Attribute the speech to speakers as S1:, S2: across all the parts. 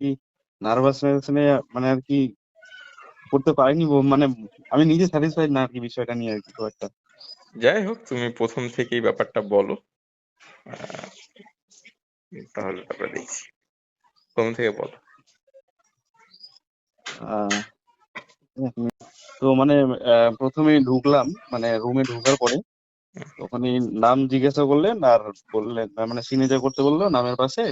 S1: কি নার্ভাসনেস নিয়ে মানে আর কি করতে পারিনি মানে আমি নিজে স্যাটিসফাইড না আর কি বিষয়টা নিয়ে আর কি খুব একটা।
S2: যাই হোক তুমি প্রথম থেকেই ব্যাপারটা বলো। তাহলে তারপরে দেখছি। প্রথম থেকে বলো।
S1: তো মানে প্রথমে ঢুকলাম মানে রুমে ঢোকার পরে ওখানে নাম জিজ্ঞাসা করলেন আর বললেন মানে সিগনেচার করতে বলল নামের পাশে।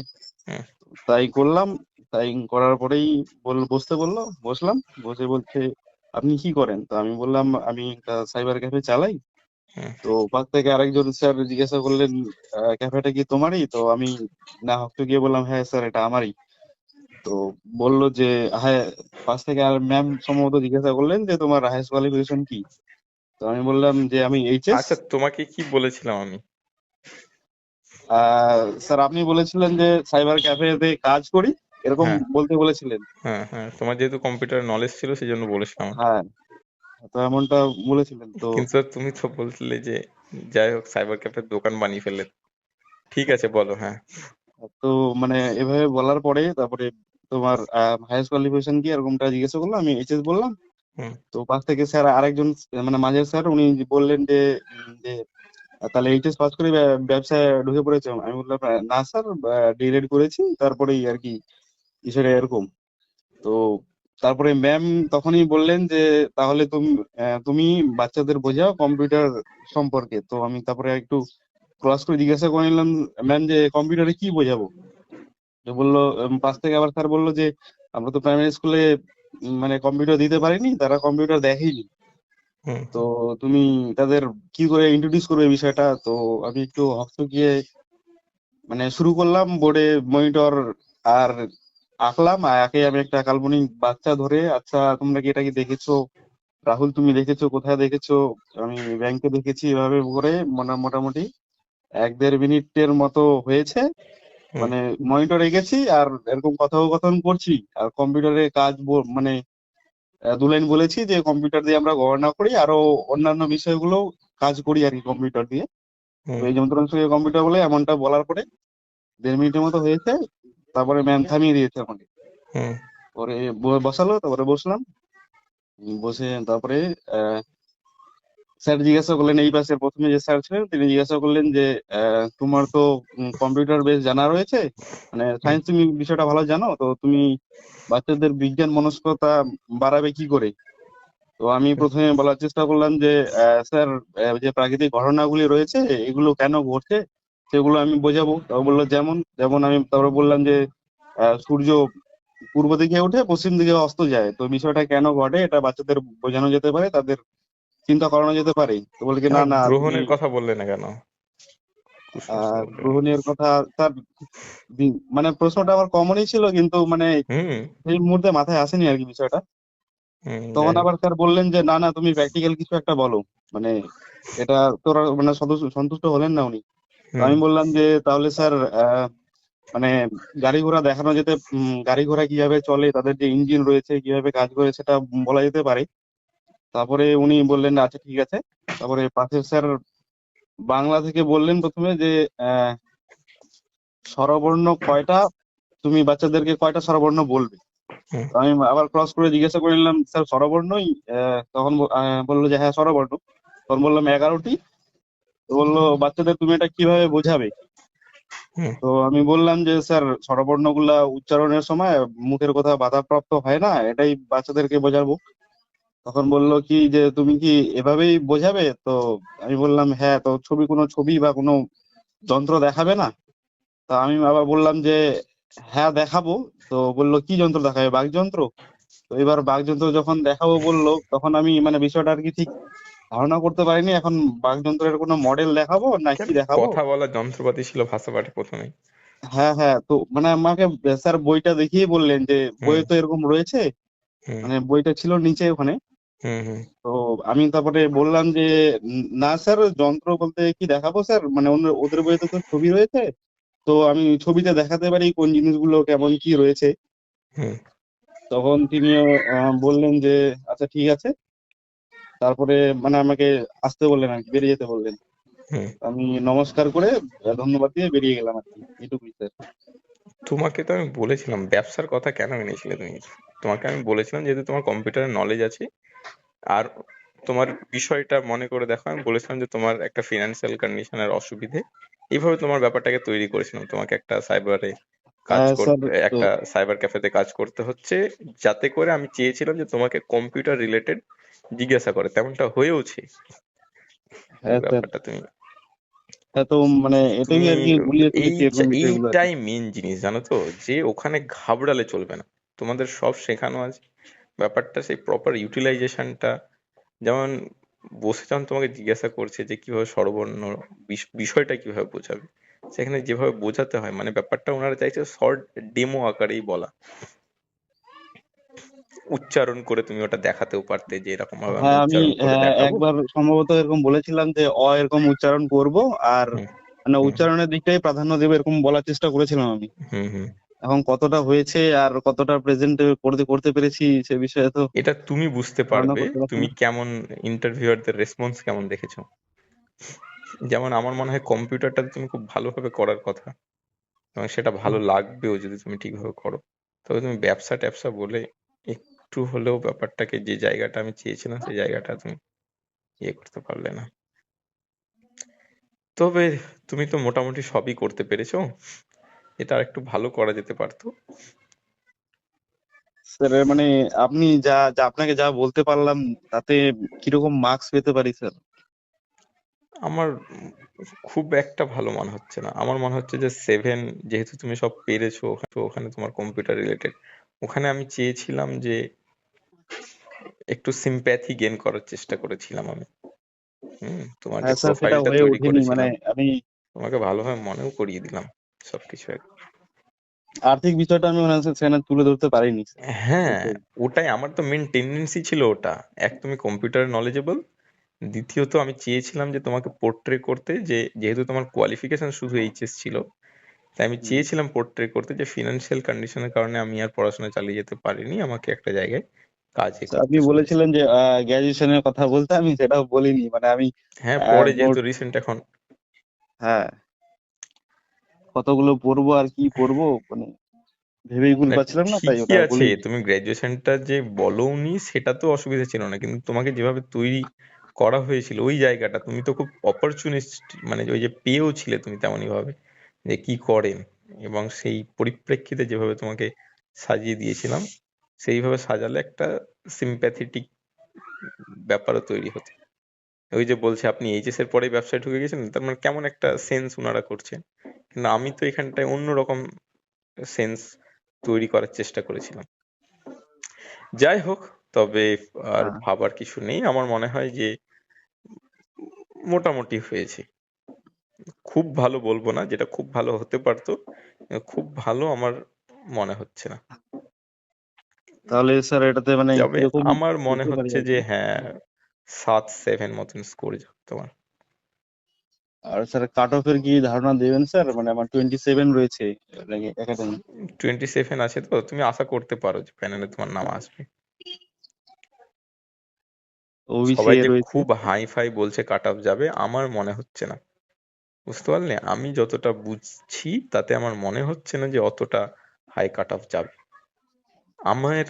S1: তাই করলাম তাই করার পরেই বল বসতে বলল বসলাম বসে বলছে আপনি কি করেন? তো আমি বললাম আমি একটা সাইবার ক্যাফে চালাই। তো পাশ থেকে আরেকজন স্যার জিজ্ঞাসা করলেন ক্যাফেটা কি তোমারই? তো আমি না হকতে গিয়ে বললাম হ্যাঁ স্যার এটা আমারই। তো বলল যে হ্যাঁ পাশ থেকে আর ম্যাম সম্ভবত জিজ্ঞাসা করলেন যে তোমার হাইস্ট কোয়ালিফিকেশন কি? তো আমি বললাম যে আমি এইচএস
S2: আচ্ছা তোমাকে কি বলেছিলাম আমি?
S1: স্যার আপনি বলেছিলেন যে সাইবার ক্যাফেতে কাজ করি। এরকম
S2: হ্যাঁ।
S1: বলতে বলেছিলেন।
S2: হ্যাঁ হ্যাঁ তোমার যেহেতু কম্পিউটার নলেজ ছিল সেই জন্য বলেছিলাম
S1: হ্যাঁ তো এমনটা বলেছিলেন তো
S2: কিন্তু তুমি তো বলছিলে যে যাই হোক সাইবার ক্যাফের দোকান বানিয়ে ফেললে। ঠিক আছে বলো হ্যাঁ।
S1: তো মানে এভাবে বলার পরে তারপরে তোমার হাইয়েস্ট কোয়ালিফিকেশন কি এরকমটা জিজ্ঞেস করল আমি এইচএস বললাম।
S2: হুম।
S1: তো পাশ থেকে স্যার আরেকজন মানে মাঝের স্যার উনি বললেন যে যে তাহলে এইচএস পাস করে ব্যবসায় ঢুকে পড়েছে। আমি বললাম না স্যার ডিএলএড করেছি তারপরেই আর কি বিষয়টা এরকম। তো তারপরে ম্যাম তখনই বললেন যে তাহলে তুমি তুমি বাচ্চাদের বোঝাও কম্পিউটার সম্পর্কে। তো আমি তারপরে একটু ক্রস করে জিজ্ঞাসা করে নিলাম ম্যাম যে কম্পিউটারে কি বোঝাবো? তো বলল পাশ থেকে আবার স্যার বলল যে আমরা তো প্রাইমারি স্কুলে মানে কম্পিউটার দিতে পারিনি তারা কম্পিউটার দেখেনি। তো তুমি তাদের কি করে ইন্ট্রোডিউস করবে বিষয়টা? তো আমি একটু গিয়ে মানে শুরু করলাম বোর্ডে মনিটর আর আঁকলাম আর একে আমি একটা কাল্পনিক বাচ্চা ধরে আচ্ছা তোমরা কি এটা কি দেখেছ? রাহুল তুমি দেখেছ? কোথায় দেখেছ? আমি ব্যাংকে দেখেছি এভাবে করে মোটা- মোটামুটি এক দেড় মিনিটের মতো হয়েছে। মানে মনিটর এঁকেছি আর এরকম কথোপকথন করছি আর কম্পিউটারে কাজ মানে দু লাইন বলেছি যে কম্পিউটার দিয়ে আমরা গণনা করি আরও অন্যান্য বিষয়গুলো কাজ করি আর কি কম্পিউটার দিয়ে। এই যন্ত্রাংশকে কম্পিউটার বলে এমনটা বলার পরে দেড় মিনিটের মতো হয়েছে তারপরে ম্যাম থামিয়ে দিয়েছে আমাকে। পরে বসালো তারপরে বসলাম। বসে তারপরে স্যার জিজ্ঞাসা করলেন এই পাশে প্রথমে যে স্যার ছিলেন তিনি জিজ্ঞাসা করলেন যে তোমার তো কম্পিউটার বেশ জানা রয়েছে মানে সায়েন্স তুমি বিষয়টা ভালো জানো তো তুমি বাচ্চাদের বিজ্ঞান মনস্কতা বাড়াবে কি করে? তো আমি প্রথমে বলার চেষ্টা করলাম যে আহ, স্যার যে প্রাকৃতিক ঘটনাগুলি রয়েছে এগুলো কেন ঘটছে? সেগুলো আমি বোঝাবো। তো বলল যেমন যেমন আমি তারপরে বললাম যে আহ, সূর্য পূর্ব দিকে ওঠে পশ্চিম দিকে অস্ত যায়। তো বিষয়টা কেন ঘটে? এটা বাচ্চাদের বোঝানো যেতে পারে তাদের চিন্তা করানো যেতে পারে। তো বলে কি না না
S2: গ্রহণের কথা বললে না কেন?
S1: গ্রহণের কথা তার মানে প্রশ্নটা আমার কমনই ছিল কিন্তু মানে সেই মুহূর্তে মাথায় আসেনি আর কি বিষয়টা। তখন আবার স্যার বললেন যে না না তুমি প্র্যাকটিক্যাল কিছু একটা বলো। মানে এটা তোরা মানে সন্তুষ্ট হলেন না উনি। আমি বললাম যে তাহলে স্যার আহ, মানে গাড়ি ঘোড়া দেখানো যেতে গাড়ি ঘোড়া কীভাবে চলে তাদের যে ইঞ্জিন রয়েছে কীভাবে কাজ করে সেটা বলা যেতে পারে। তারপরে উনি বললেন আচ্ছা ঠিক আছে। তারপরে পাশের স্যার বাংলা থেকে বললেন প্রথমে যে আহ, স্বরবর্ণ কয়টা? তুমি বাচ্চাদেরকে কয়টা স্বরবর্ণ বলবে? আমি আবার ক্রস করে জিজ্ঞাসা করে নিলাম স্যার স্বরবর্ণই? আহ, তখন বলল যে হ্যাঁ স্বরবর্ণ। তখন বললাম এগারোটি। তো বলল বাচ্চাদের তুমি এটা কীভাবে বোঝাবে? তো আমি বললাম যে স্যার স্বরবর্ণগুলা উচ্চারণের সময় মুখের কথা বাধাপ্রাপ্ত হয় না এটাই বাচ্চাদেরকে বোঝাবো। তখন বলল কি যে তুমি কি এভাবেই বোঝাবে? তো আমি বললাম হ্যাঁ তো ছবি কোনো ছবি বা কোনো যন্ত্র দেখাবে না। তা আমি আবার বললাম যে হ্যাঁ দেখাবো। তো বলল কি যন্ত্র দেখাবে? বাকযন্ত্র তো এবার বাকযন্ত্র যখন দেখাবো বলল তখন আমি মানে বিষয়টা আর কি ঠিক ধারণা করতে পারিনি এখন বাকযন্ত্রের কোনো মডেল দেখাবো না কি দেখাবো?
S2: কথা বলার যন্ত্রপাতি ছিল ভাষা পাঠে প্রথমে
S1: হ্যাঁ হ্যাঁ তো মানে আমাকে স্যার বইটা দেখিয়ে বললেন যে বইয়ে তো এরকম রয়েছে? মানে বইটা ছিল নিচে ওখানে। তো আমি তারপরে বললাম যে না স্যার যন্ত্র বলতে কি দেখাবো স্যার মানে অন্য ওদের বইতে তো ছবি রয়েছে। তো আমি ছবিতে দেখাতে পারি কোন জিনিসগুলো কেমন কি রয়েছে?
S2: হুম।
S1: তখন তিনিও বললেন যে আচ্ছা ঠিক আছে। তারপরে মানে আমাকে আসতে বললেন আর কি বেরিয়ে যেতে বললেন। আমি নমস্কার করে ধন্যবাদ দিয়ে বেরিয়ে গেলাম আর কি এটুকুই স্যার।
S2: তোমাকে তো আমি বলেছিলাম ব্যবসার কথা কেন এনেছিলে তুমি? তোমাকে আমি বলেছিলাম যেহেতু তোমার কম্পিউটারের নলেজ আছে আর তোমার বিষয়টা মনে করে দেখো আমি বলেছিলাম যে তোমার একটা ফিনান্সিয়াল কন্ডিশনের অসুবিধে। এইভাবে তোমার ব্যাপারটাকে তৈরি করেছিলাম তোমাকে একটা সাইবারে কাজ
S1: হ্যাঁ
S2: করতে একটা সাইবার ক্যাফেতে কাজ করতে হচ্ছে যাতে করে আমি চেয়েছিলাম যে তোমাকে কম্পিউটার রিলেটেড জিজ্ঞাসা করে তেমনটা হয়েওছে।
S1: হ্যাঁ
S2: ব্যাপারটা তুমি
S1: তো মানে এটাই আর কি গুলিয়ে।
S2: এইটাই মেন জিনিস জানো তো? যে ওখানে ঘাবড়ালে চলবে না। তোমাদের সব শেখানো আছে। ব্যাপারটা সেই প্রপার ইউটিলাইজেশনটা যেমন বসে যখন তোমাকে জিজ্ঞাসা করছে যে কীভাবে স্বরবর্ণ বিষ- বিষয়টা কীভাবে বোঝাবে সেখানে যেভাবে বোঝাতে হয় মানে ব্যাপারটা ওনারা চাইছে শর্ট ডেমো আকারেই বলা। উচ্চারণ করে তুমি ওটা দেখাতেও পারতে যে এরকম ভাবে আমি
S1: হ্যাঁ আমি হ্যাঁ, একবার সম্ভবত এরকম বলেছিলাম যে অ এরকম উচ্চারণ করব আর মানে উচ্চারণের দিকটাই প্রাধান্য দেবো এরকম বলার চেষ্টা করেছিলাম আমি।
S2: হুম হুম।
S1: এখন কতটা হয়েছে আর কতটা প্রেজেন্ট করতে করতে পেরেছি সে বিষয়ে তো
S2: এটা তুমি বুঝতে পারবে তুমি কেমন ইন্টারভিউয়ারদের রেসপন্স কেমন দেখেছ? যেমন আমার মনে হয় কম্পিউটারটা তুমি খুব ভালোভাবে করার কথা। এবং সেটা ভালো লাগবেও যদি তুমি ঠিকভাবে করো। তবে তুমি ব্যবসা ট্যাবসা বলে একটু হলেও ব্যাপারটাকে যে জায়গাটা আমি চেয়েছিলাম সেই জায়গাটা তুমি ইয়ে করতে পারলে না। তবে তুমি তো মোটামুটি সবই করতে পেরেছ। এটা আর একটু ভালো করা যেতে পারতো।
S1: স্যার মানে আপনি যা যা আপনাকে যা বলতে পারলাম তাতে কীরকম মার্কস পেতে পারি স্যার?
S2: আমার খুব একটা ভালো মনে হচ্ছে না। আমার মনে হচ্ছে যে সেভেন যেহেতু তুমি সব পেরেছ ওখানে তোমার কম্পিউটার রিলেটেড ওখানে আমি চেয়েছিলাম যে একটু সিম্প্যাথি গেইন করার চেষ্টা করেছিলাম আমি। হুম তোমার যে
S1: হ্যাঁ
S2: প্রোফাইলটা তৈরি
S1: ওঠেনি মানে আমি
S2: তোমাকে ভালোভাবে মনেও করিয়ে দিলাম সবকিছু এক-
S1: আর্থিক বিষয়টা আমি মানে সেখানে তুলে ধরতে পারিনি
S2: হ্যাঁ
S1: ওটাই।
S2: আমার তো মেন টেন্ডেন্সি ছিল ওটা। এক তুমি কম্পিউটার নলেজেবল দ্বিতীয়ত আমি চেয়েছিলাম যে তোমাকে পোর্ট্রে করতে যে যেহেতু তোমার কোয়ালিফিকেশন শুধু এইচএস ছিল তাই আমি। চেয়েছিলাম পোর্ট্রে করতে যে ফিনান্সিয়াল কন্ডিশনের কারণে আমি আর পড়াশোনা চালিয়ে যেতে পারিনি আমাকে একটা জায়গায়। কাজে
S1: আপনি বলেছিলেন যে গ্রাজুয়েশনের কথা বলতে আমি সেটাও বলিনি মানে আমি
S2: হ্যাঁ পরে যেহেতু রিসেন্ট এখন।
S1: হ্যাঁ। কতগুলো পড়ব আর কি পড়ব মানে ভেবেই কুল পাচ্ছিলাম না তাই ওটা
S2: আছে তুমি গ্রাজুয়েশনটা যে বলোনি সেটা তো অসুবিধা ছিল না কিন্তু তোমাকে যেভাবে তৈরি করা হয়েছিল ওই জায়গাটা তুমি তো খুব অপরচুনিস্ট মানে ওই যে পেয়েও ছিলে তুমি তেমনই ভাবে যে কি করেন এবং সেই পরিপ্রেক্ষিতে যেভাবে তোমাকে সাজিয়ে দিয়েছিলাম। সেইভাবে সাজালে একটা সিম্প্যাথেটিক ব্যাপারও তৈরি হতো ওই যে বলছে আপনি এইচএস এর পরেই ব্যবসায় ঢুকে গেছেন তার মানে কেমন একটা সেন্স ওনারা করছেন। কিন্তু আমি তো এখানটায় অন্যরকম সেন্স তৈরি করার চেষ্টা করেছিলাম। যাই হোক তবে আর
S1: হ্যাঁ।
S2: ভাবার কিছু নেই। আমার মনে হয় যে মোটামুটি হয়েছে। খুব ভালো বলব না যেটা খুব ভালো হতে পারতো খুব ভালো আমার মনে হচ্ছে না।
S1: তাহলে স্যার এটাতে মানে
S2: তবে
S1: কীরকম
S2: আমার মনে
S1: পারি
S2: হচ্ছে
S1: আর
S2: যে
S1: কি।
S2: হ্যাঁ সাত সেভেন মতন স্কোর যাবে তোমার
S1: আর স্যার কাট অফের কি ধারণা দেবেন স্যার? মানে আমার টোয়েন্টি সেভেন রয়েছে একাডেমি।
S2: টোয়েন্টি সেভেন আছে তো তুমি আশা করতে পারো যে প্যানেলে তোমার নাম আসবে।
S1: ওবিসি
S2: সবাই যে
S1: রয়েছে।
S2: খুব হাই ফাই বলছে কাট অফ যাবে আমার মনে হচ্ছে না। বুঝতে পারলে? আমি যতটা বুঝছি তাতে আমার মনে হচ্ছে না যে অতটা হাই কাট অফ যাবে। আমার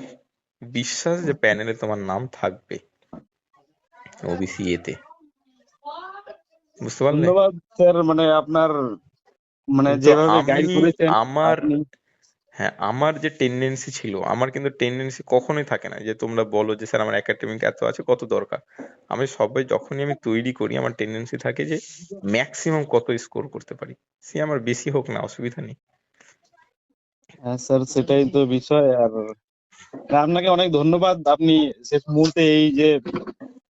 S2: বিশ্বাস যে প্যানেলে তোমার নাম থাকবে ওবিসি এতে বুঝতে পারলে?
S1: ধন্যবাদ স্যার মানে আপনার মানে যেভাবে গাইড করেছেন
S2: আমার হ্যাঁ আমার যে টেন্ডেন্সি ছিল আমার কিন্তু টেন্ডেন্সি কখনোই থাকে না যে তোমরা বলো যে স্যার আমার একাডেমিক এত আছে কত দরকার। আমি সবাই যখনই আমি তৈরি করি আমার টেন্ডেন্সি থাকে যে ম্যাক্সিমাম কত স্কোর করতে পারি। সে আমার বেশি হোক না অসুবিধা নেই।
S1: হ্যাঁ স্যার সেটাই তো বিষয় আর আপনাকে অনেক ধন্যবাদ। আপনি শেষ মুহূর্তে এই যে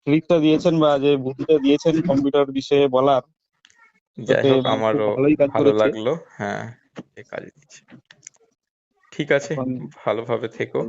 S1: ক্লিকটা দিয়েছেন বা যে বুদ্ধিটা দিয়েছেন কম্পিউটার বিষয়ে বলার
S2: যাই হোক আমারও ভালো লাগল। হ্যাঁ কাজে ঠিক আছে ভালোভাবে থেকো।